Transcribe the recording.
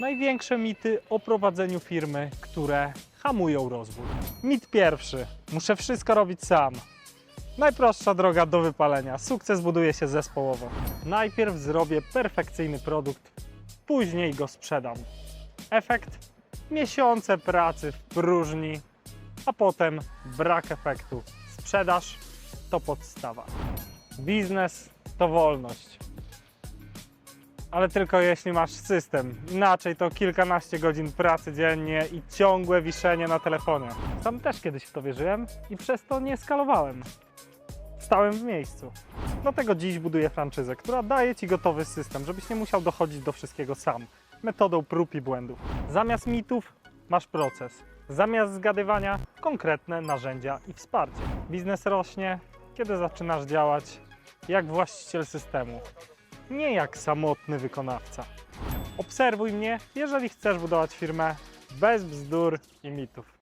Największe mity o prowadzeniu firmy, które hamują rozwój. Mit pierwszy. Muszę wszystko robić sam. Najprostsza droga do wypalenia. Sukces buduje się zespołowo. Najpierw zrobię perfekcyjny produkt, później go sprzedam. Efekt? Miesiące pracy w próżni, a potem brak efektu. Sprzedaż to podstawa. Biznes to wolność. Ale tylko jeśli masz system. Inaczej to kilkanaście godzin pracy dziennie i ciągłe wiszenie na telefonie. Sam też kiedyś w to wierzyłem i przez to nie skalowałem. Stałem w miejscu. Dlatego dziś buduję franczyzę, która daje Ci gotowy system, żebyś nie musiał dochodzić do wszystkiego sam. Metodą prób i błędów. Zamiast mitów masz proces. Zamiast zgadywania konkretne narzędzia i wsparcie. Biznes rośnie, kiedy zaczynasz działać jak właściciel systemu, nie jak samotny wykonawca. Obserwuj mnie, jeżeli chcesz budować firmę bez bzdur i mitów.